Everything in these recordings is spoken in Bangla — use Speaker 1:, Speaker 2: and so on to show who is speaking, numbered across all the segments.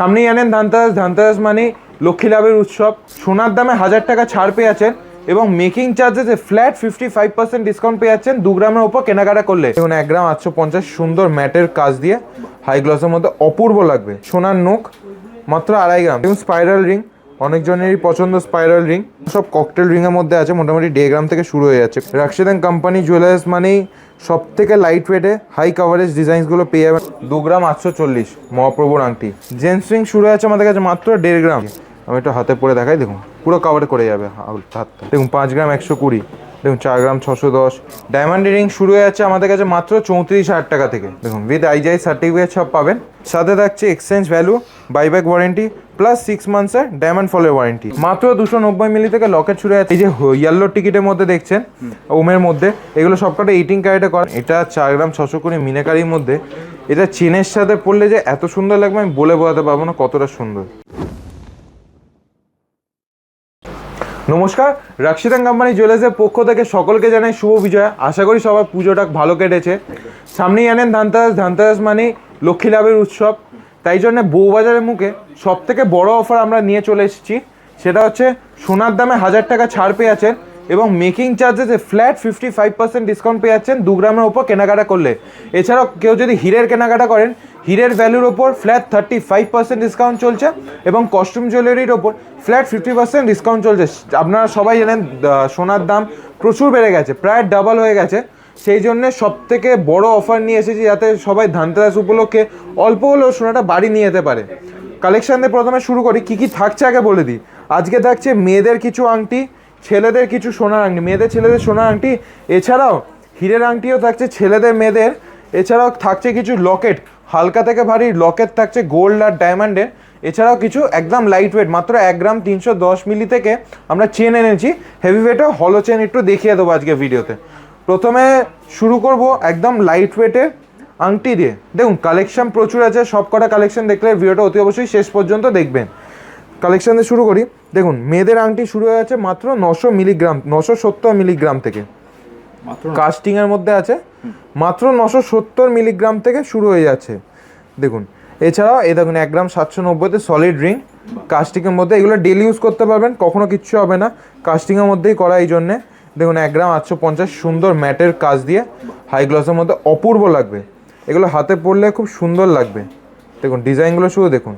Speaker 1: সামনেই আনেন ধানতেরাস ধানতেরাস মানে লক্ষ্মী লাভের উৎসব। সোনার দামে হাজার টাকা ছাড় পেয়ে আছেন এবং making চার্জেসে flat fifty five percent discount পেয়ে যাচ্ছেন দু গ্রামের ওপর কেনাকাটা করলে। দেখুন, এক গ্রাম আটশো পঞ্চাশ, সুন্দর ম্যাটের কাজ দিয়ে হাই গ্লসের মধ্যে অপূর্ব লাগবে। সোনার নোক মাত্র আড়াই গ্রাম। এবং স্পাইরাল রিং অনেকজনেরই পছন্দ স্পাইরাল রিং সব ককটেল রিংয়ের মধ্যে আছে, মোটামুটি ডে গ্রাম থেকে শুরু হয়ে যাচ্ছে। রাক্সিদান কোম্পানি জুয়েলার্স মানেই সব থেকে লাইট ওয়েটে হাই কাভারেজ ডিজাইনসগুলো পেয়ে যাবেন। দু গ্রাম আটশো চল্লিশ, মহাপ্রভুর আংটি। জেন্টস রিং শুরু হয়েছে আমাদের কাছে মাত্র দেড় গ্রাম। আমি একটু হাতে পরে দেখাই, দেখুন, পুরো কাভার করে যাবে। হাতটা দেখুন, পাঁচ গ্রাম একশো কুড়ি, দেখুন, চার গ্রাম ছশো দশ। ডায়মন্ড রিং শুরু হয়ে যাচ্ছে আমাদের কাছে মাত্র চৌত্রিশ হাজার টাকা থেকে। দেখুন উইথ আইজিআই সার্টিফিকেট সব পাবেন। সাথে থাকছে exchange value buyback warranty plus six মান্থসের diamond ফলের ওয়ারেন্টি মাত্র দুশো নব্বই মিলি থেকে লকেট শুরু হয়েছে এই যে ইয়েলো টিকিটের মধ্যে দেখছেন ওমের মধ্যে এগুলো সবকটা এইটিন ক্যারেটে করা। এটা চার গ্রাম ছশো কুড়ি মিনাকারির মধ্যে। এটা চেনের সাথে পড়লে যে এত সুন্দর লাগবে আমি বলে বোঝাতে পারব না কতটা সুন্দর। নমস্কার রাক্সিদান কোম্পানি জুয়েলার্সের পক্ষ থেকে সকলকে জানাই শুভ বিজয়। আশা করি সবার পুজোটা ভালো কেটেছে। সামনেই আনেন ধানতেরাস ধানতেরাস মানে লক্ষ্মী লাভের উৎসব। তাই জন্য বউবাজারের মুখে সব থেকে বড় অফার আমরা নিয়ে চলে এসেছি। সেটা হচ্ছে সোনার দামে হাজার টাকা ছাড় পেয়ে আছেন এবং making চার্জেসে flat fifty five percent discount পেয়ে যাচ্ছেন দু গ্রামের ওপর কেনাকাটা করলে। এছাড়াও কেউ যদি হিরের কেনাকাটা করেন, হিরের ভ্যালুর ওপর flat thirty five percent discount চলছে এবং কস্টিউম জুয়েলারির ওপর ফ্ল্যাট ফিফটি পার্সেন্ট ডিসকাউন্ট চলছে। আপনারা সবাই জানেন সোনার দাম প্রচুর বেড়ে গেছে, প্রায় ডাবল হয়ে গেছে। সেই জন্য সব থেকে বড় অফার নিয়ে এসেছি যাতে সবাই ধানতেরাস উপলক্ষে অল্প হলেও সোনাটা বাড়ি নিয়ে যেতে পারে। কালেকশান দিয়ে প্রথমে শুরু করি, কী কী থাকছে আগে বলে দিই। আজকে থাকছে মেয়েদের কিছু আংটি, ছেলেদের কিছু সোনার আংটি। মেয়েদের, ছেলেদের সোনার আংটি, এছাড়াও হীরের আংটিও থাকছে ছেলেদের, মেয়েদের। এছাড়াও থাকছে কিছু লকেট হালকা থেকে ভারী লকেট থাকছে গোল্ড আর ডায়মন্ডের এছাড়াও কিছু একদম লাইট ওয়েট মাত্র এক গ্রাম তিনশো দশ মিলি থেকে আমরা চেন এনেছি। হেভি ওয়েটও হলো চেন একটু দেখিয়ে দেবো আজকে ভিডিওতে প্রথমে শুরু করব একদম লাইট ওয়েটে আংটি দিয়ে। দেখুন কালেকশন প্রচুর আছে সব কটা কালেকশন দেখলে ভিডিওটা অতি অবশ্যই শেষ পর্যন্ত দেখবেন। কালেকশন দিয়ে শুরু করি। দেখুন মেয়েদের আংটি শুরু হয়ে যাচ্ছে মাত্র নশো মিলিগ্রাম নশো সত্তর মিলিগ্রাম থেকে।
Speaker 2: মাত্র
Speaker 1: কাস্টিং এর মধ্যে আছে মাত্র নশো সত্তর মিলিগ্রাম থেকে শুরু হয়ে যাচ্ছে। দেখুন এছাড়াও এ দেখুন এক গ্রাম সাতশো নব্বইতে সলিড রিং কাস্টিংয়ের মধ্যে এগুলো ডেলি ইউজ করতে পারবেন কখনো কিচ্ছু হবে না। কাস্টিংয়ের মধ্যেই করা এই জন্যে। দেখুন, এক গ্রাম আটশো পঞ্চাশ সুন্দর ম্যাটের কাজ দিয়ে হাই গ্লসের মধ্যে অপূর্ব লাগবে। এগুলো হাতে পরলে খুব সুন্দর লাগবে। দেখুন, ডিজাইনগুলো শুধু দেখুন।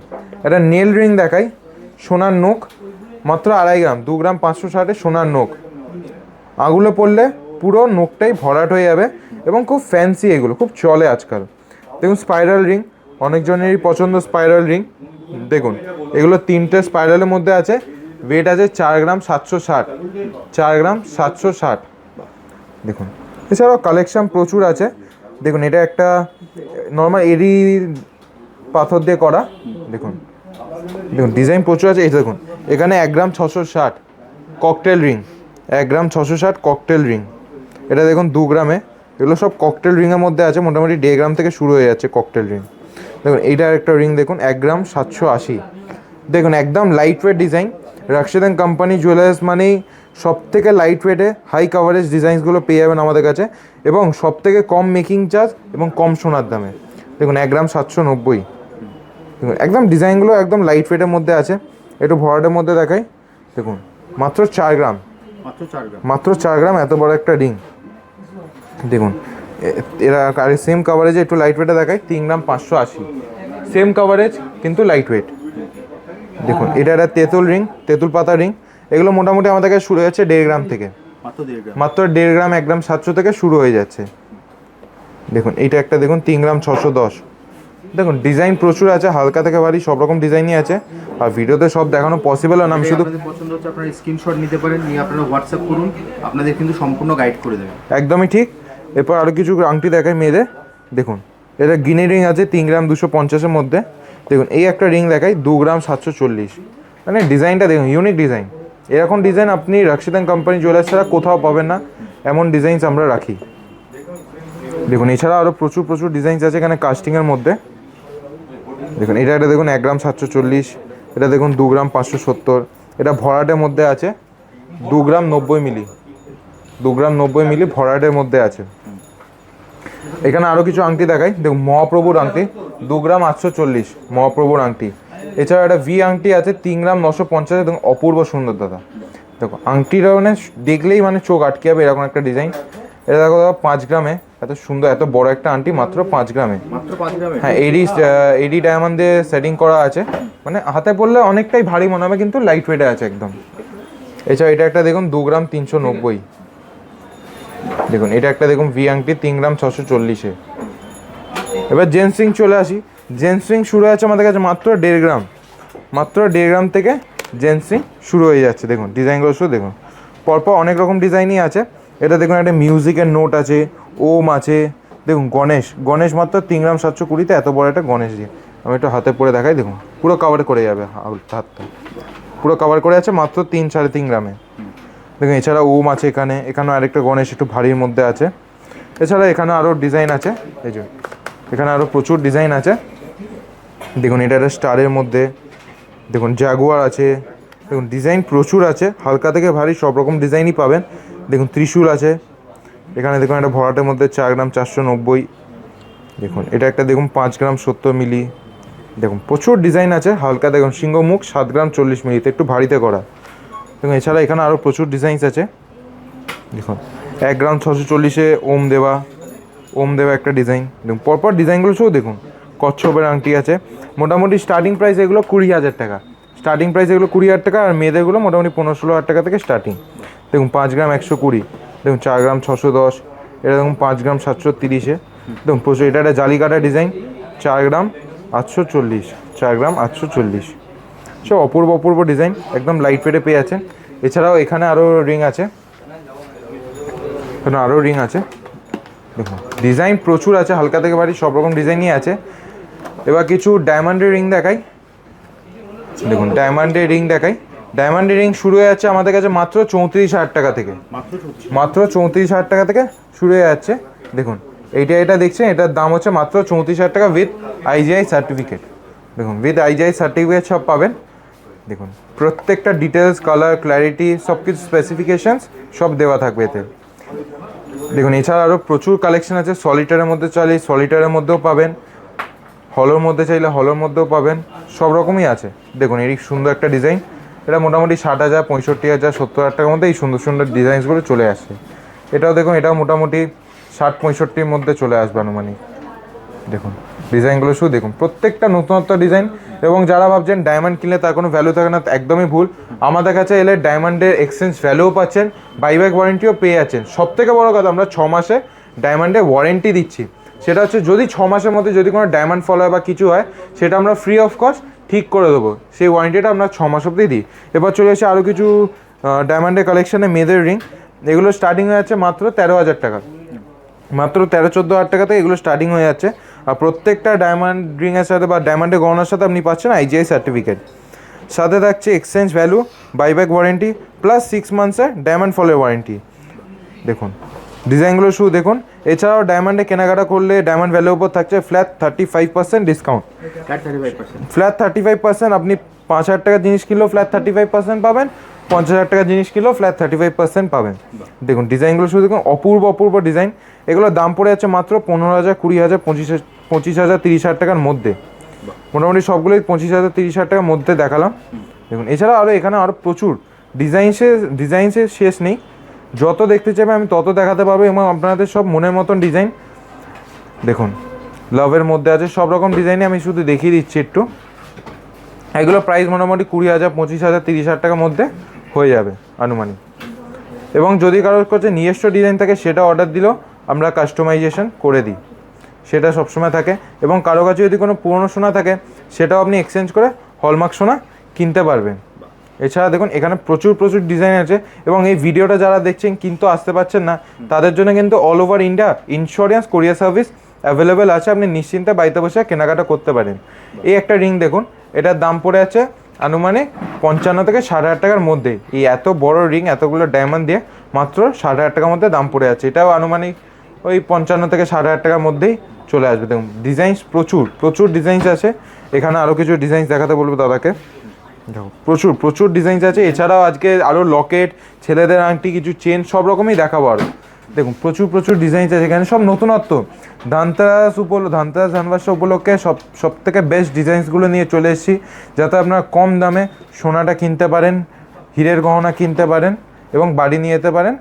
Speaker 1: একটা নেল রিং দেখাই, সোনার নোক মাত্র আড়াই গ্রাম, দু গ্রাম পাঁচশো ষাটে সোনার নোক আগুলো পড়লে পুরো নোকটাই ভরাট হয়ে যাবে এবং খুব ফ্যান্সি এগুলো, খুব চলে আজকাল। দেখুন স্পাইরাল রিং অনেকজনেরই পছন্দ স্পাইরাল রিং দেখুন, এগুলো তিনটে স্পাইরালের মধ্যে আছে। ওয়েট আছে চার গ্রাম সাতশো ষাট। চার গ্রাম সাতশো ষাট। দেখুন, এছাড়াও কালেকশন প্রচুর আছে। দেখুন, এটা একটা নর্মাল এরি পাথর দিয়ে করা। দেখুন দেখুন ডিজাইন প্রচুর আছে। এই দেখুন, এখানে এক গ্রাম ছশো ষাট ককটেল রিং এক গ্রাম ছশো ষাট ককটেল রিং এটা দেখুন, দু গ্রামে। এগুলো সব ককটেল রিংয়ের মধ্যে আছে। মোটামুটি দেড় গ্রাম থেকে শুরু হয়ে যাচ্ছে ককটেল রিং দেখুন, এইটার একটা রিং দেখুন, এক গ্রাম সাতশো আশি। দেখুন, একদম লাইট ওয়েট ডিজাইন রাক্সিদান কোম্পানি জুয়েলার্স মানেই সব থেকে লাইট ওয়েটে হাই কাভারেজ ডিজাইনসগুলো পেয়ে যাবেন আমাদের কাছে এবং সব থেকে কম মেকিং চার্জ এবং কম সোনার দামে। দেখুন এক গ্রাম সাতশো নব্বই। দেখুন একদম ডিজাইনগুলো একদম লাইট ওয়েটের মধ্যে আছে। একটু ভরাটের মধ্যে দেখাই। দেখুন মাত্র চার গ্রাম।
Speaker 2: মাত্র চার গ্রাম।
Speaker 1: মাত্র চার গ্রাম এত বড় একটা রিং দেখুন এরা আর সেম কাভারেজে একটু লাইট ওয়েটে দেখায় তিন গ্রাম পাঁচশো আশি। সেম কাভারেজ কিন্তু লাইট ওয়েট দেখুন এটা একটা তেঁতুল রিং তেঁতুল পাতা রিং এগুলো মোটামুটি আমাদের কাছে শুরু হচ্ছে দেড় গ্রাম থেকে।
Speaker 2: মাত্র দেড় গ্রাম।
Speaker 1: মাত্র দেড় গ্রাম এক গ্রাম সাতশো থেকে শুরু হয়ে যাচ্ছে। দেখুন এটা একটা দেখুন তিন গ্রাম ছশো দশ। দেখুন ডিজাইন প্রচুর আছে হালকা থেকে ভারী সব রকম ডিজাইনই আছে। আর ভিডিওতে সব দেখানো পসিবল না আমি শুধু
Speaker 2: পছন্দ হচ্ছে আপনারা স্ক্রিনশট নিতে পারেন নিয়ে আপনারা হোয়াটসঅ্যাপ করুন আপনাদের কিন্তু সম্পূর্ণ গাইড করে দেবে।
Speaker 1: একদমই ঠিক। এরপর আরও কিছু আংটি দেখায় মেয়েদের। দেখুন এটা গিনি রিং আছে তিন গ্রাম দুশো পঞ্চাশের মধ্যে। দেখুন, এই একটা রিং দেখাই, দু গ্রাম সাতশো চল্লিশ। মানে ডিজাইনটা দেখুন ইউনিক ডিজাইন এরকম ডিজাইন আপনি রাক্সিদান কোম্পানি জুয়েলার্স ছাড়া কোথাও পাবেন না, এমন ডিজাইনস আমরা রাখি। দেখুন, এছাড়া আরও প্রচুর প্রচুর ডিজাইনস আছে এখানে কাস্টিংয়ের মধ্যে। দেখুন, এটা একটা দেখুন, এক গ্রাম সাতশো চল্লিশ, এটা দেখুন, দু গ্রাম পাঁচশো সত্তর, এটা ভরাটের মধ্যে আছে, দু গ্রাম নব্বই মিলি। দু গ্রাম নব্বই মিলি ভরাটের মধ্যে আছে। এখানে আরও কিছু আংটি দেখাই, দেখুন, মহাপ্রভুর আংটি। দু গ্রাম আটশো চল্লিশ মহাপ্রভুর আংটি। এছাড়া একটা ভি আংটি আছে তিন গ্রাম নশো পঞ্চাশ এবং অপূর্ব সুন্দর দাদা। দেখো আংটিটা মানে দেখলেই মানে চোখ আটকে যাবে এরকম একটা ডিজাইন এটা দেখো দাদা পাঁচ গ্রামে এত সুন্দর এত বড় একটা আংটি মাত্র পাঁচ গ্রামে। হ্যাঁ এডি এডি ডায়মন্ড দিয়ে সেটিং করা আছে। মানে হাতে পড়লে অনেকটাই ভারী মনে হবে কিন্তু লাইট ওয়েটে আছে একদম। এছাড়া এটা একটা দেখুন দু গ্রাম তিনশো নব্বই। দেখুন এটা একটা দেখুন ভি আংটি তিন গ্রাম ছশো চল্লিশে। এবার জেন্সিং চলে আসি। জেন্সিং শুরু হয়ে আছে আমাদের কাছে মাত্র দেড় গ্রাম। মাত্র দেড় গ্রাম থেকে জেন্সিং শুরু হয়ে যাচ্ছে, দেখুন ডিজাইনগুলো শুধু দেখুন। পরপর অনেক রকম ডিজাইনই আছে। এটা দেখুন, একটা মিউজিকের নোট আছে, ওম আছে। দেখুন, গণেশ। গণেশ মাত্র তিন গ্রাম সাতশো কুড়িতে, এত বড় একটা গণেশ দিয়ে। আমি একটু হাতে পরে দেখাই, দেখুন, পুরো কভার করে যাবে হাতটা পুরো কভার করে আছে মাত্র তিন সাড়ে তিন গ্রামে। দেখুন, এছাড়া ওম আছে এখানে। এখানেও আরেকটা গণেশ একটু ভারীর মধ্যে আছে। এছাড়া এখানে আরও ডিজাইন আছে। এই যে এখানে আরও প্রচুর ডিজাইন আছে। দেখুন, এটা একটা স্টারের মধ্যে। দেখুন জাগুয়ার আছে। দেখুন ডিজাইন প্রচুর আছে। হালকা থেকে ভারী সব রকম ডিজাইনই পাবেন। দেখুন, ত্রিশূল আছে। এখানে দেখুন, একটা ভরাটের মধ্যে চার গ্রাম চারশো নব্বই। দেখুন, এটা একটা, দেখুন, পাঁচ গ্রাম সত্তর মিলি। দেখুন, প্রচুর ডিজাইন আছে। হালকা দেখুন, সিংহমুখ, সাত গ্রাম চল্লিশ মিলিতে একটু ভারীতে করা। দেখুন, এছাড়া এখানে আরও প্রচুর ডিজাইনস আছে। দেখুন, এক গ্রাম ছশো চল্লিশে ওম দেওয়া। ওম দেওয়া একটা ডিজাইন দেখুন, পরপর ডিজাইনগুলো সব দেখুন। কচ্ছপের আংটি আছে। মোটামুটি স্টার্টিং প্রাইস এগুলো কুড়ি হাজার টাকা। স্টার্টিং প্রাইস এগুলো কুড়ি হাজার টাকা আর মেয়েদেরগুলো মোটামুটি পনেরো ষোলো হাজার টাকা থেকে স্টার্টিং দেখুন, পাঁচ গ্রাম একশো কুড়ি। দেখুন, চার গ্রাম ছশো দশ। এটা দেখুন, পাঁচ গ্রাম সাতশো তিরিশে। দেখুন, প্রচুর, এটা একটা জালি কাটা ডিজাইন চার গ্রাম আটশো চল্লিশ। চার গ্রাম আটশো চল্লিশ। সব অপূর্ব অপূর্ব ডিজাইন একদম লাইট ওয়েটে পেয়ে যাচ্ছেন। এছাড়াও এখানে আরও রিং আছে। আরও রিং আছে। দেখুন ডিজাইন প্রচুর আছে হালকা থেকে ভারী সব রকম ডিজাইনই আছে। এবার কিছু ডায়মন্ডের রিং দেখাই। দেখুন ডায়মন্ডের রিং দেখাই। ডায়মন্ডের রিং শুরু হয়ে যাচ্ছে আমাদের কাছে মাত্র চৌত্রিশ হাজার টাকা থেকে।
Speaker 2: মাত্র চৌত্রিশ
Speaker 1: মাত্র চৌত্রিশ হাজার টাকা থেকে শুরু হয়ে যাচ্ছে। দেখুন এইটা এটা দেখছেন এটার দাম হচ্ছে মাত্র চৌত্রিশ হাজার টাকা উইথ আইজিআই সার্টিফিকেট দেখুন উইথ আইজিআই সার্টিফিকেট সব পাবেন। দেখুন প্রত্যেকটা ডিটেলস কালার ক্ল্যারিটি সব কিছু স্পেসিফিকেশানস সব দেওয়া থাকবে এতে। দেখুন, এছাড়া আরও প্রচুর কালেকশন আছে। সলিটারের মধ্যে চাইলে সলিটারের মধ্যেও পাবেন। হলোর মধ্যে চাইলে হলোর মধ্যেও পাবেন। সব রকমই আছে। দেখুন এর সুন্দর একটা ডিজাইন এটা মোটামুটি ষাট হাজার, পঁয়ষট্টি হাজার, সত্তর হাজার টাকার মধ্যে এই সুন্দর সুন্দর ডিজাইনসগুলো চলে আসছে এটাও দেখুন, এটাও মোটামুটি ষাট, পঁয়ষট্টির মধ্যে চলে আসবে আনুমানিক। দেখুন ডিজাইনগুলো শুধু দেখুন, প্রত্যেকটা নতুনত্ব ডিজাইন এবং যারা ভাবছেন ডায়মন্ড কিনলে তার কোনো ভ্যালু থাকে না, একদমই ভুল। আমাদের কাছে এলে ডায়মন্ডের এক্সচেঞ্জ ভ্যালুও পাচ্ছেন বাইব্যাক ওয়ারেন্টিও পেয়ে যাচ্ছেন। সব থেকে বড় কথা, আমরা ছ মাসে ডায়মন্ডে ওয়ারেন্টি দিচ্ছি। সেটা হচ্ছে যদি ছ মাসের মধ্যে যদি কোনো ডায়মন্ড ফল হয় বা কিছু হয়, সেটা আমরা ফ্রি অফ কস্ট ঠিক করে দেবো। সেই ওয়ারেন্টিটা আমরা ছ মাস অবধি দিই। এবার চলে এসে আরও কিছু ডায়মন্ডের কালেকশানে মেয়েদের রিং এগুলো স্টার্টিং হয়ে যাচ্ছে মাত্র তেরো হাজার টাকা। মাত্র তেরো চোদ্দ হাজার টাকাতে এগুলো স্টার্টিং হয়ে যাচ্ছে। আর প্রত্যেকটা ডায়মন্ড রিংয়ের সাথে বা ডায়মন্ডের গহনার সাথে আপনি পাচ্ছেন আইজিআই সার্টিফিকেট সাথে থাকছে exchange value buyback warranty plus six মান্থসের diamond ফলের ওয়ারেন্টি দেখুন ডিজাইনগুলো শুধু দেখুন। এছাড়াও ডায়মন্ডে কেনাকাটা করলে ডায়মন্ড ভ্যালুর উপর থাকছে flat thirty five percent discount
Speaker 2: flat thirty five percent
Speaker 1: আপনি পাঁচ হাজার টাকা জিনিস কিনলেও ফ্ল্যাট থার্টি ফাইভ পার্সেন্ট পাবেন পঞ্চাশ হাজার টাকা জিনিস কিনলেও ফ্ল্যাট থার্টি ফাইভ পার্সেন্ট পাবেন দেখুন ডিজাইনগুলো শুধু দেখুন অপূর্ব অপূর্ব ডিজাইন এগুলোর দাম পড়ে যাচ্ছে মাত্র পনেরো হাজার কুড়ি হাজার পঁচিশ হাজার- পঁচিশ হাজার তিরিশ হাজার টাকার মধ্যে। মোটামুটি সবগুলোই পঁচিশ হাজার তিরিশ হাজার টাকার মধ্যে দেখালাম। দেখুন এছাড়া আরও এখানে আরও প্রচুর ডিজাইনসের ডিজাইনসের শেষ নেই। যত দেখতে চাইবে আমি তত দেখাতে পারব এবং আপনাদের সব মনের মতন ডিজাইন দেখুন লাভের মধ্যে আছে সব রকম ডিজাইনে আমি শুধু দেখিয়ে দিচ্ছি একটু। এগুলো প্রাইস মোটামুটি কুড়ি হাজার পঁচিশ হাজার তিরিশ হাজার টাকার মধ্যে হয়ে যাবে আনুমানিক। এবং যদি কারোর কাছে নিজস্ব ডিজাইন থাকে সেটা অর্ডার দিলেও আমরা কাস্টমাইজেশন করে দিই। সেটা সবসময় থাকে এবং কারও কাছে যদি কোনো পুরনো সোনা থাকে, সেটাও আপনি এক্সচেঞ্জ করে হলমার্ক সোনা কিনতে পারবেন। এছাড়া দেখুন, এখানে প্রচুর প্রচুর ডিজাইন আছে এবং এই ভিডিওটা যারা দেখছেন কিন্তু আসতে পারছেন না, তাদের জন্য কিন্তু all over India insurance courier service available আছে। আপনি নিশ্চিন্তে বাড়িতে বসে কেনাকাটা করতে পারেন। এই একটা রিং দেখুন, এটার দাম পড়ে আছে আনুমানিক পঞ্চান্ন থেকে ষাট হাজার টাকার মধ্যে। এই এত বড় রিং এতগুলো ডায়মন্ড দিয়ে মাত্র ষাট হাজার টাকার মধ্যে দাম পড়ে আছে। এটাও আনুমানিক ওই পঞ্চান্ন থেকে ষাট হাজার টাকার মধ্যেই চলে আসবে। দেখুন ডিজাইনস প্রচুর প্রচুর ডিজাইনস আছে। এখানে আরও কিছু ডিজাইনস দেখাতে বলব দাদাকে। প্রচুর প্রচুর ডিজাইনস আছে। এছাড়াও আজকে আরও লকেট ছেলেদের আংটি, কিছু চেন সব রকমই দেখাবো আরও দেখুন, প্রচুর প্রচুর ডিজাইনস আছে এখানে। সব নতুনত্ব। ধানতেরাস উপল, ধানতেরাস ধানবাসা উপলক্ষে সব সব থেকে বেস্ট ডিজাইনসগুলো নিয়ে চলে এসেছি। যাতে আপনারা কম দামে সোনাটা কিনতে পারেন, হীরের গহনা কিনতে পারেন এবং বাড়ি নিয়ে যেতে পারেন।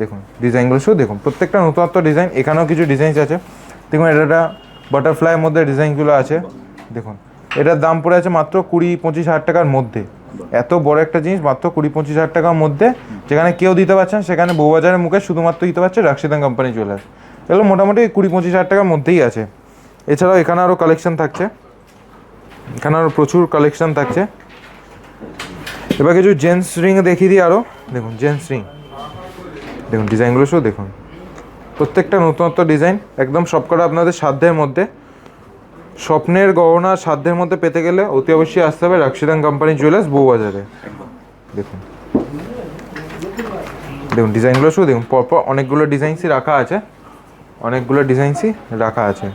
Speaker 1: দেখুন ডিজাইনগুলো শুধু দেখুন, প্রত্যেকটা নতুনত্ব ডিজাইন এখানেও কিছু ডিজাইনস আছে। দেখুন, এটা একটা বাটারফ্লাইয়ের মধ্যে ডিজাইনগুলো আছে। দেখুন, এটার দাম পড়ে আছে মাত্র কুড়ি পঁচিশ হাজার টাকার মধ্যে। এত বড় একটা জিনিস, মাত্র কুড়ি পঁচিশ হাজার টাকার মধ্যে, যেখানে কেউ দিতে পারছেন সেখানে বউবাজারের মুখে শুধুমাত্র দিতে পারছে রাশিদান কোম্পানি জুয়েলার্স এগুলো মোটামুটি কুড়ি পঁচিশ হাজার টাকার মধ্যেই আছে। এছাড়াও এখানে আরও কালেকশন থাকছে। এখানে আরও প্রচুর কালেকশন থাকছে। এবার কিছু জেন্টস রিং দেখিয়ে দিই আরও দেখুন জেন্টস রিং দেখুন ডিজাইনগুলো শুধু দেখুন। প্রত্যেকটা নতুনত্ব ডিজাইন একদম সবকটা আপনাদের সাধ্যের মধ্যে। স্বপ্নের গহনা সাধ্যের মধ্যে পেতে গেলে অতি অবশ্যই আসতে হবে রাক্সিদান কোম্পানি জুয়েলার্স বউবাজারে। দেখুন। দেখুন, ডিজাইনগুলো শুধু দেখুন, পরপর অনেকগুলো ডিজাইনসই রাখা আছে। অনেকগুলো ডিজাইনসই রাখা আছে।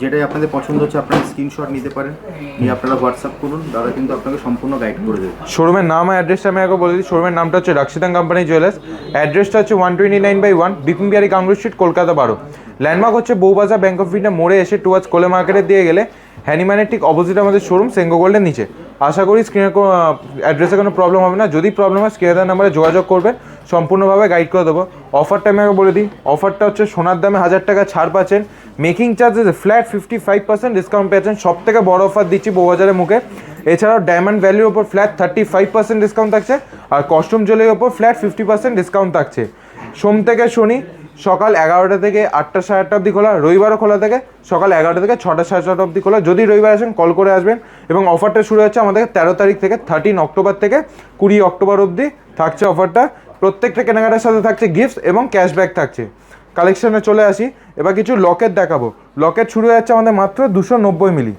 Speaker 2: যেটাই আপনাদের পছন্দ হচ্ছে, আপনারা স্ক্রিনশট নিতে পারেন। নিয়ে আপনারা হোয়াটসঅ্যাপ করুন। দাদা কিন্তু আপনাকে সম্পূর্ণ গাইড করে দেবে।
Speaker 1: শোরুমের নাম আর অ্যাড্রেসটা আমি আগে বলে দিই শোরুমের নামটা হচ্ছে রাক্সিদান কোম্পানি জুয়েলার্স অ্যাড্রেসটা হচ্ছে one twenty nine by one Bipin Bihari Ganguly street Kolkata বারো। ল্যান্ডমার্ক হচ্ছে বউবাজার ব্যাংক অফ ইন্ডিয়া মোড়ে এসে টুয়ার্ডস কোলে মার্কেটে দিয়ে গেলে হ্যানিম্যানের ঠিক অপোজিট আমাদের শোরুম সেঙ্গো গোল্ডের নিচে। আশা করি স্ক্রিনের অ্যাড্রেসে কোনো প্রবলেম হবে না। যদি প্রবলেম হয় স্ক্রিনের নাম্বারে যোগাযোগ করবেন। সম্পূর্ণভাবে গাইড করে দেবো। অফারটা আমি আগে বলে দিই। অফারটা হচ্ছে সোনার দামে হাজার টাকা ছাড় পাচ্ছেন। Making charges flat fifty five percent discount পেয়েছেন সব থেকে বড় অফার দিচ্ছি বউবাজারের মুখে। এছাড়াও ডায়মন্ড ভ্যালির ওপর flat thirty five percent discount থাকছে। আর কস্টিউম জুয়েলারির ওপর ফ্ল্যাট ফিফটি পার্সেন্ট ডিসকাউন্ট থাকছে। সোম থেকে শনি, সকাল এগারোটা থেকে আটটা সাড়ে আটটা অবধি খোলা। রবিবারও খোলা থাকে, সকাল এগারোটা থেকে ছটা সাড়ে ছটা অবধি খোলা। যদি রবিবার আসেন কল করে আসবেন। এবং অফারটা শুরু হচ্ছে আমাদের তেরো তারিখ থেকে থার্টিন অক্টোবর থেকে, কুড়ি অক্টোবর অবধি থাকছে অফারটা প্রত্যেকটা কেনাকাটার সাথে থাকছে গিফট এবং ক্যাশব্যাক থাকছে। কালেকশনে চলে আসি। এবার কিছু লকেট দেখাবো। লকেট শুরু হয়ে যাচ্ছে আমাদের মাত্র দুশো নব্বই মিলি।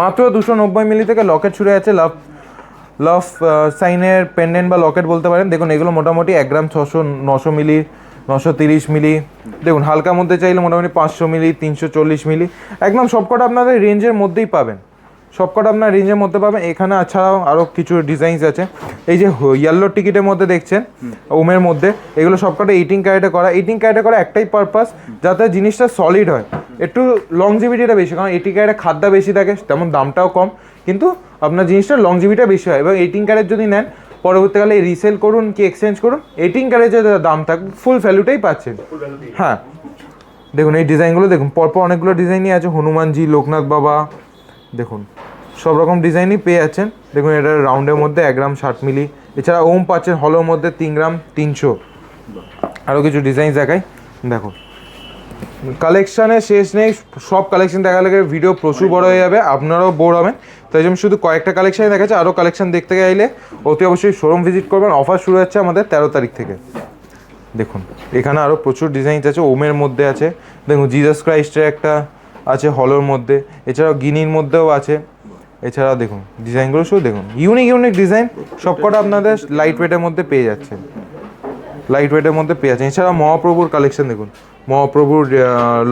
Speaker 2: মাত্র দুশো
Speaker 1: নব্বই। মিলি থেকে লকেট শুরু হয়ে যাচ্ছে লাভ লাভ সাইনের পেন্ডেন্ট বা লকেট বলতে পারেন। দেখুন এগুলো মোটামুটি এক গ্রাম ছশো নশো মিলি নশো তিরিশ মিলি। দেখুন হালকার মধ্যে চাইলে মোটামুটি পাঁচশো মিলি তিনশো চল্লিশ মিলি। একদম সবকটা আপনাদের রেঞ্জের মধ্যেই পাবেন। সবকটা আপনার রেঞ্জের মধ্যে পাবেন। এখানে ছাড়াও আরও কিছু ডিজাইনস আছে। এই যে ইয়েলো টিকিটের মধ্যে দেখছেন ওমের মধ্যে এগুলো সবকটা এইটিং ক্যারেটে করা। এইটিং ক্যারেটে করা একটাই পারপাস যাতে জিনিসটা সলিড হয়। একটু লংজিভিটিটা বেশি কারণ এইটিং ক্যারেটে খাদ্যা বেশি থাকে তেমন দামটাও কম। কিন্তু আপনার জিনিসটা লংজিভিটা বেশি হয়। এবং এইটিং ক্যারেট যদি নেন পরবর্তীকালে রিসেল করুন কি এক্সচেঞ্জ করুন এইটিং ক্যারেটের যে দাম থাকবে ফুল ভ্যালুটাই পাচ্ছেন। হ্যাঁ। দেখুন এই ডিজাইনগুলো দেখুন পরপর অনেকগুলো ডিজাইনই আছে। হনুমানজি লোকনাথ বাবা দেখুন, সব রকম ডিজাইনই পেয়ে যাচ্ছেন। দেখুন, এটা রাউন্ডের মধ্যে এক গ্রাম ষাট মিলি। এছাড়া ওম পাচ্ছেন হলোর মধ্যে তিন গ্রাম তিনশো। আরও কিছু ডিজাইন দেখাই। দেখুন কালেকশানের শেষ নেই। সব কালেকশন দেখা গেলে ভিডিও প্রচুর বড় হয়ে যাবে। আপনারাও বোর হবেন। তাই জন্য শুধু কয়েকটা কালেকশানই দেখাচ্ছে। আরও কালেকশন দেখতে গেলে অতি অবশ্যই শোরুম ভিজিট করবেন। অফার শুরু হচ্ছে আমাদের তেরো তারিখ থেকে। দেখুন, এখানে আরও প্রচুর ডিজাইন আছে। ওমের মধ্যে আছে। দেখুন জিজাস ক্রাইস্টের একটা আছে হলোর মধ্যে, এছাড়াও গিনির মধ্যেও আছে। এছাড়াও দেখুন, ডিজাইনগুলো শুধু দেখুন ইউনিক ইউনিক ডিজাইন সবকটা আপনাদের লাইট ওয়েটের মধ্যে পেয়ে যাচ্ছেন। লাইট ওয়েটের মধ্যে পেয়ে যাচ্ছেন। এছাড়া মহাপ্রভুর কালেকশন দেখুন, মহাপ্রভুর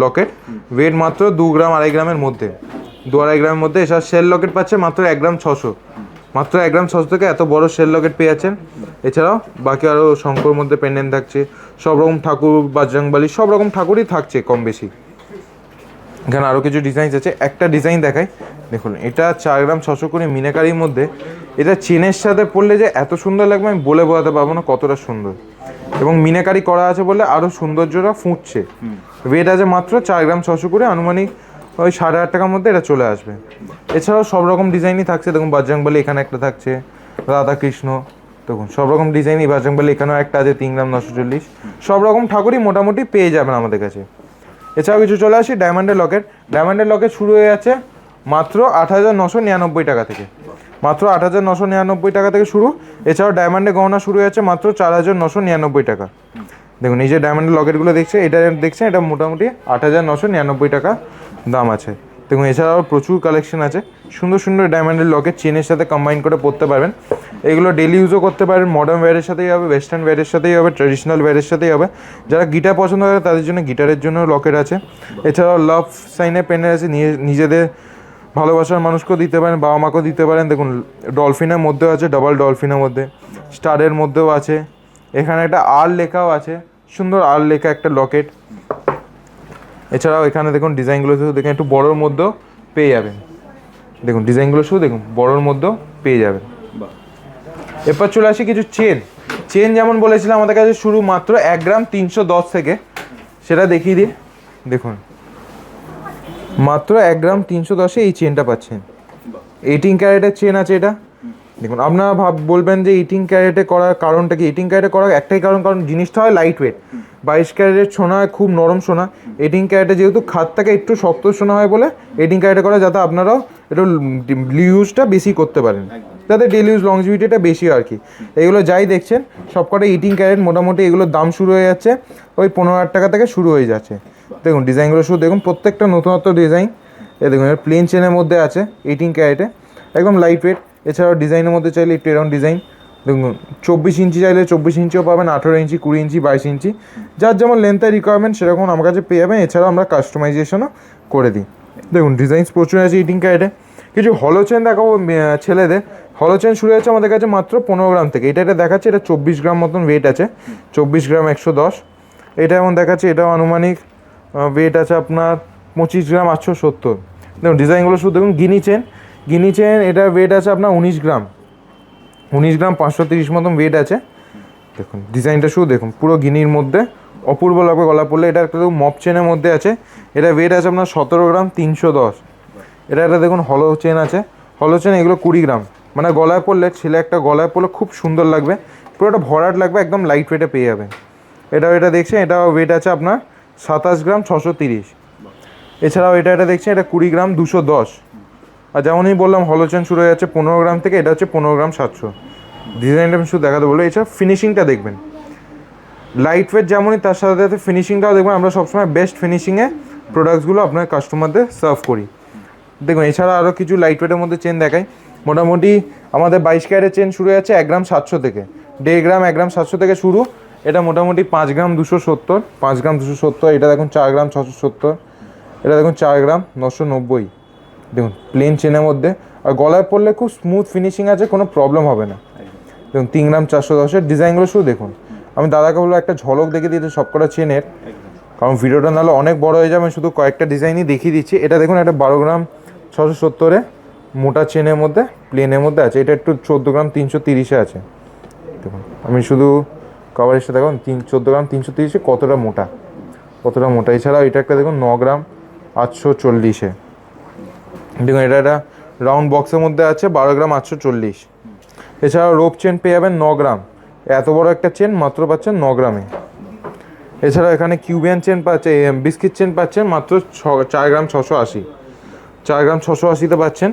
Speaker 1: লকেট ওয়েট মাত্র দু গ্রাম আড়াই গ্রামের মধ্যে। দু আড়াই গ্রামের মধ্যে এছাড়া শেল লকেট পাচ্ছে মাত্র এক গ্রাম ছশো। মাত্র এক গ্রাম ছশো থেকে এত বড় শেল লকেট পেয়ে যাচ্ছেন। এছাড়াও বাকি আরও শঙ্কর মধ্যে পেন্ডেন্ট থাকছে। সব রকম ঠাকুর বাজরাংবালি সব রকম ঠাকুরই থাকছে কম বেশি। এখানে আরও কিছু ডিজাইন আছে। একটা ডিজাইন দেখাই। দেখুন এটা চার গ্রাম ছশো করে মিনাকারির মধ্যে। এটা চেনের সাথে পড়লে যে এত সুন্দর লাগবে আমি বলে বোঝাতে পারব না কতটা সুন্দর। এবং মিনাকারি করা আছে বলে আরও সৌন্দর্যটা ফুটছে। ওয়েট আছে মাত্র চার গ্রাম ছশো করে আনুমানিক ওই সাড়ে আট টাকার মধ্যে এটা চলে আসবে। এছাড়াও সব রকম ডিজাইনই থাকছে। দেখুন বাজরাংবালি এখানে একটা থাকছে রাধা কৃষ্ণ। দেখুন সব রকম ডিজাইনই বাজরাংবালি এখানেও একটা আছে তিন গ্রাম নশো চল্লিশ। সব রকম ঠাকুরই মোটামুটি পেয়ে যাবেন আমাদের কাছে। এছাড়াও কিছু চলে আসি ডায়মন্ডের লকেট ডায়মন্ডের লকেট শুরু হয়ে যাচ্ছে মাত্র আট হাজার নশো নিরানব্বই টাকা থেকে। মাত্র আট হাজার নশো নিরানব্বই টাকা থেকে শুরু। এছাড়াও ডায়মন্ডের গহনা শুরু হয়ে যাচ্ছে মাত্র চার হাজার নশো নিরানব্বই টাকা। দেখুন, এই যে ডায়মন্ডের লকেটগুলো দেখছে এটা দেখছেন, এটা মোটামুটি আট হাজার নশো নিরানব্বই টাকা দাম আছে। দেখুন, এছাড়াও প্রচুর কালেকশন আছে। সুন্দর সুন্দর ডায়মন্ডের লকেট চেনের সাথে কম্বাইন করে পরতে পারবেন। এগুলো ডেলি ইউজও করতে পারেন মডার্ন ওয়্যারের সাথেই হবে ওয়েস্টার্ন ওয়্যারের সাথেই হবে ট্রেডিশনাল ওয়্যারের সাথেই হবে। যারা গিটার পছন্দ করে, তাদের জন্য গিটারের জন্য লকেট আছে। এছাড়াও লাভ সাইনের পেনের আছে নিজেদের ভালোবাসার মানুষকেও দিতে পারেন, বাবা মাকেও দিতে পারেন। দেখুন ডলফিনের মধ্যেও আছে ডবল ডলফিনের মধ্যে। স্টারের মধ্যেও আছে। এখানে একটা আর লেখাও আছে। সুন্দর আর লেখা একটা লকেট এছাড়াও এখানে দেখুন ডিজাইনগুলো শুধু দেখুন, একটু বড়োর মধ্যেও পেয়ে যাবেন। দেখুন, ডিজাইনগুলো শুধু দেখুন, বড়োর মধ্যেও পেয়ে যাবেন। এরপর চলে আসি কিছু চেন। চেন যেমন বলেছিলাম, আমাদের কাছে শুরু মাত্র এক গ্রাম তিনশো দশ থেকে। সেটা দেখিয়ে দিই। দেখুন, মাত্র এক গ্রাম তিনশো দশে এই চেনটা পাচ্ছেন। এইটিন ক্যারেটের চেন আছে এটা। দেখুন, আপনারা ভাব, বলবেন যে এইটিন ক্যারেটে করার কারণটা কি? এইটিন ক্যারেটে করার একটাই কারণ কারণ জিনিসটা হয় লাইট ওয়েট বাইশ ক্যারেটের সোনা খুব নরম সোনা। এইটিন ক্যারেটে যেহেতু খাতটাকে একটু শক্ত সোনা হয় বলে এইটিন ক্যারেটে করা যাতে আপনারাও একটু ইউজটা বেশি করতে পারেন। যাতে ডেলি ইউজ লংজিভিটিটা বেশি আর কি। এগুলো যাই দেখছেন, সবকটা এইটিন ক্যারেট মোটামুটি এগুলোর দাম শুরু হয়ে যাচ্ছে, ওই পনেরো হাজার টাকা থেকে শুরু হয়ে যাচ্ছে। দেখুন ডিজাইনগুলো শুধু দেখুন, প্রত্যেকটা নতুনত্ব ডিজাইন এ দেখুন প্লেন চেনের মধ্যে আছে এইটিন ক্যারেটে, একদম লাইট ওয়েট এছাড়াও ডিজাইনের মধ্যে চাইলে একটু এরকম ডিজাইন দেখুন, চব্বিশ ইঞ্চি চাইলে চব্বিশ ইঞ্চিও পাবেন, আঠেরো ইঞ্চি, কুড়ি ইঞ্চি, বাইশ ইঞ্চি। যার যেমন লেন্থের রিকোয়ারমেন্ট সেরকম আমার কাছে পেয়ে যাবেন। এছাড়াও আমরা কাস্টমাইজেশনও করে দিই। দেখুন ডিজাইনস প্রচুর আছে ইটিং কার্ডে কিছু হলো চেন দেখাবো ছেলেদের। হলো চেন শুরু হয়েছে আমাদের কাছে মাত্র পনেরো গ্রাম থেকে। এটা এটা দেখাচ্ছে, এটা চব্বিশ গ্রাম মতন ওয়েট আছে। চব্বিশ গ্রাম একশো দশ। এটা এমন দেখাচ্ছে, এটাও আনুমানিক ওয়েট আছে আপনার পঁচিশ গ্রাম আটশো সত্তর। দেখুন ডিজাইনগুলো শুধু দেখুন, গিনি চেন গিনি চেন এটার ওয়েট আছে আপনার উনিশ গ্রাম। উনিশ গ্রাম পাঁচশো তিরিশ মতন ওয়েট আছে। দেখুন ডিজাইনটা শুধু দেখুন, পুরো গিনির মধ্যে, অপূর্ব লাগবে গলা পড়লে এটা একটা মপ চেনের মধ্যে আছে। এটা ওয়েট আছে আপনার সতেরো গ্রাম তিনশো দশ। এটা একটা দেখুন হলো চেন আছে। হলো চেন এগুলো কুড়ি গ্রাম। মানে গলায় পড়লে ছেলে একটা গলায় পড়লে খুব সুন্দর লাগবে। পুরোটা ভরাট লাগবে, একদম লাইট ওয়েটে পেয়ে যাবেন। এটাও এটা দেখছেন এটা ওয়েট আছে আপনার সাতাশ গ্রাম ছশো তিরিশ। এছাড়াও এটা এটা দেখছেন, এটা কুড়ি গ্রাম দুশো দশ। আর যেমনই বললাম হলোচেন শুরু হয়ে যাচ্ছে পনেরো গ্রাম থেকে, এটা হচ্ছে পনেরো গ্রাম সাতশো। ডিজাইনটা আমি শুধু দেখাতে বলব। এছাড়া ফিনিশিংটা দেখবেন। লাইট ওয়েট যেমনই, তার সাথে সাথে ফিনিশিংটাও দেখবেন। আমরা সবসময় বেস্ট ফিনিশিংয়ে প্রোডাক্টসগুলো আপনার কাস্টমারদের সার্ভ করি। দেখুন, এছাড়া আরও কিছু লাইট ওয়েটের মধ্যে চেন দেখাই। মোটামুটি আমাদের বাইশ ক্যারেটের চেন শুরু যাচ্ছে এক গ্রাম সাতশো থেকে। দেড় গ্রাম, এক গ্রাম সাতশো থেকে শুরু। এটা মোটামুটি পাঁচ গ্রাম দুশো সত্তর। পাঁচ গ্রাম দুশো সত্তর, এটা দেখুন চার গ্রাম ছশো সত্তর। এটা দেখুন চার গ্রাম নশো নব্বই। দেখুন প্লেন চেনের মধ্যে, আর গলায় পড়লে খুব স্মুথ ফিনিশিং আছে, কোনো প্রবলেম হবে না। দেখুন তিন গ্রাম চারশো দশের ডিজাইনগুলো শুধু দেখুন। আমি দাদাকে বলব, একটা ঝলক দেখে দিতে সবকটা চেনের। কারণ ভিডিওটা নাহলে অনেক বড় হয়ে যাবে, আমি শুধু কয়েকটা ডিজাইনই দেখিয়ে দিচ্ছি। এটা দেখুন একটা বারো গ্রাম ছশো সত্তরে, মোটা চেনের মধ্যে প্লেনের মধ্যে আছে। এটা একটু চোদ্দ গ্রাম তিনশো তিরিশে আছে। দেখুন, আমি শুধু কভারেজটা দেখুন, তিন, চোদ্দ গ্রাম তিনশো তিরিশে কতটা মোটা। কতটা মোটা। এছাড়াও এটা একটা দেখুন, ন গ্রাম আটশো চল্লিশে। দেখুন, এটা একটা রাউন্ড বক্সের মধ্যে আছে, বারো গ্রাম আটশো চল্লিশ। এছাড়াও রোপ চেন পেয়ে যাবেন ন গ্রাম। এত বড় একটা চেন মাত্র পাচ্ছেন ন গ্রামে। এছাড়া এখানে কিউবিয়ান চেন পাচ্ছে বিস্কিট চেন পাচ্ছেন, মাত্র ছ, চার গ্রাম ছশো আশি। চার গ্রাম ছশো আশিতে পাচ্ছেন।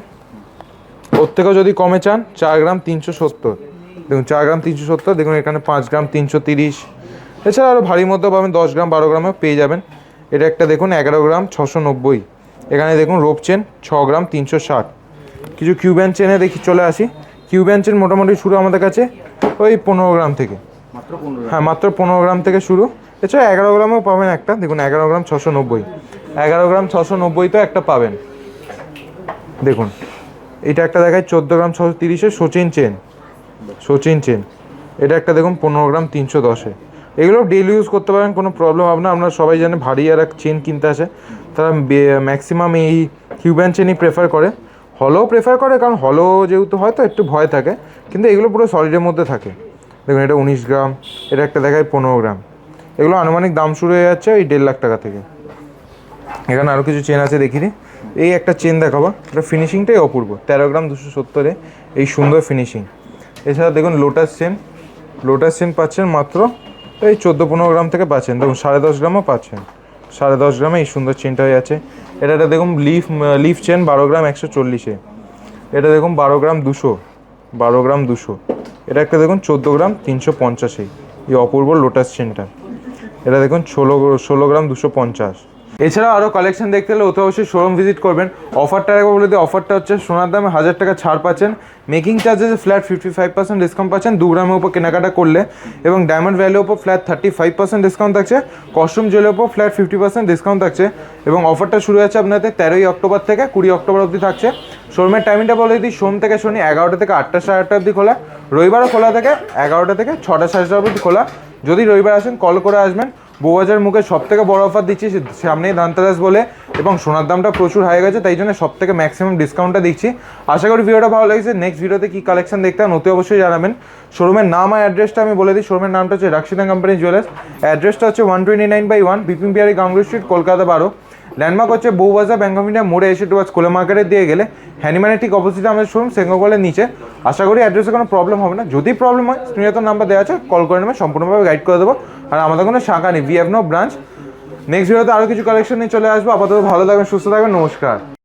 Speaker 1: ওর থেকেও যদি কমে চান, চার গ্রাম তিনশো সত্তর। দেখুন, চার গ্রাম তিনশো সত্তর, দেখুন, এখানে পাঁচ গ্রাম তিনশো তিরিশ। এছাড়া আরও ভারী মধ্যেও পাবেন, দশ গ্রাম বারো গ্রামে পেয়ে যাবেন। এটা একটা দেখুন, এগারো গ্রাম ছশো নব্বই। এখানে দেখুন রোপ চেন ছ গ্রাম তিনশো ষাট। কিছু কিউব্যান চেনে দেখি চলে আসি। কিউব্যান চেন মোটামুটি শুরু আমাদের কাছে ওই পনেরো গ্রাম থেকে। হ্যাঁ মাত্র পনেরো গ্রাম থেকে শুরু। এছাড়া এগারো গ্রামও পাবেন একটা। দেখুন এগারো গ্রাম ছশো নব্বই। এগারো গ্রাম ছশো নব্বই তো একটা পাবেন। দেখুন এটা একটা দেখায় চোদ্দ গ্রাম ছশো তিরিশে সচিন চেন। সচিন চেন। এটা একটা দেখুন পনেরো গ্রাম তিনশো দশে। এগুলো ডেলি ইউজ করতে পারেন কোনো প্রবলেম হবে না। আপনারা সবাই জানে ভারী আর এক চেন কিনতে আসে। তারা ম্যাক্সিমাম এই কিউব্যান চেনই প্রেফার করে। হলেও প্রেফার করে, কারণ হলেও যেহেতু হয়তো একটু ভয় থাকে। কিন্তু এগুলো পুরো সলিডের মধ্যে থাকে। দেখুন, এটা উনিশ গ্রাম, এটা একটা দেখায় পনেরো গ্রাম। এগুলো আনুমানিক দাম শুরু হয়ে যাচ্ছে ওই দেড় লাখ টাকা থেকে। এখানে আরও কিছু চেন আছে, দেখিনি। এই একটা চেন দেখাবো। এটা ফিনিশিংটাই অপূর্ব। তেরো গ্রাম দুশো সত্তরে এই সুন্দর ফিনিশিং এছাড়া দেখুন লোটাস চেন লোটাস চেন পাচ্ছেন মাত্র এই চোদ্দ পনেরো গ্রাম থেকে পাচ্ছেন। দেখুন, সাড়ে দশ গ্রামও পাচ্ছেন। সাড়ে দশ গ্রামে এই সুন্দর চেনটা হয়ে আছে। এটা একটা দেখুন লিফ লিফ চেন বারো গ্রাম একশো চল্লিশে। এটা দেখুন বারো গ্রাম দুশো, বারো গ্রাম দুশো। এটা একটা দেখুন চোদ্দ গ্রাম তিনশো পঞ্চাশে। এই অপূর্ব লোটাস চেনটা এটা দেখুন ষোলো ষোলো গ্রাম দুশো পঞ্চাশ। এছাড়াও আরও কালেকশন দেখতে হলে অতি অবশ্যই শোরুম ভিজিট করবেন। অফারটা একবার বলে দিই অফারটা হচ্ছে সোনার দামে হাজার টাকা ছাড় পাচ্ছেন। Making charges flat fifty five percent discount পাচ্ছেন, দু গ্রামের উপর কেনাকাটা করলে। এবং ডায়মন্ড ভ্যালির উপর flat thirty five percent discount থাকছে। কস্টিউম জুয়েলের উপর ফ্ল্যাট ফিফটি পার্সেন্ট ডিসকাউন্ট থাকছে। এবং অফারটা শুরু হচ্ছে আপনাদের তেরোই অক্টোবর থেকে কুড়ি অক্টোবর অবধি থাকছে। শোরুমের টাইমিংটা বলে দিই, সোম থেকে শনি এগারোটা থেকে আটটা সাড়ে আটটা অবধি খোলা। রবিবারও খোলা থাকে, এগারোটা থেকে ছটা সাড়ে ছটা অবধি খোলা। যদি রবিবার আসেন কল করে আসবেন। বউবাজার মুখে সব থেকে বড় অফার দিচ্ছি সামনেই ধানতেরাস বলে, এবং সোনার দামটা প্রচুর হয়ে গেছে, তাই জন্য সব থেকে ম্যাক্সিমাম ডিসকাউন্টটা দিচ্ছি। আশা করি ভিডিওটা ভালো লেগেছে। নেক্সট ভিডিওতে কী কালেকশন দেখতে হন অতি অবশ্যই জানাবেন। শোরুমের নাম আর অ্যাড্রেসটা আমি বলে দিই। শোরুমের নামটা হচ্ছে রাক্সিদা কোম্পানি জুয়েলার্স অ্যাড্রেসটা হচ্ছে one twenty nine by one Bipin Bihari, Ganguly street Kolkata বারো। ল্যান্ডমার্ক হচ্ছে বউবাজার ব্যাঙ্ক অফ ইন্ডিয়া মোড়ে এসে টুয়ার্স কোলে মার্কেটে দিয়ে গেলে। হ্যানিম্যানের ঠিক অপোজিটে আমাদের শোরুম সেঙ্গকলের নিচে। আশা করি অ্যাড্রেসে কোনো প্রবলেম হবে না। যদি প্রবলেম হয় স্ক্রিনে তো নাম্বার দেওয়া আছে কল করে নেবে, সম্পূর্ণভাবে গাইড করে দেবো। আর আমাদের কোনো শাখা নেই we have no branch next ভিডিওতে আরও কিছু কালেকশন নিয়ে চলে আসব। আপাতত ভালো থাকবেন, সুস্থ থাকবেন, নমস্কার।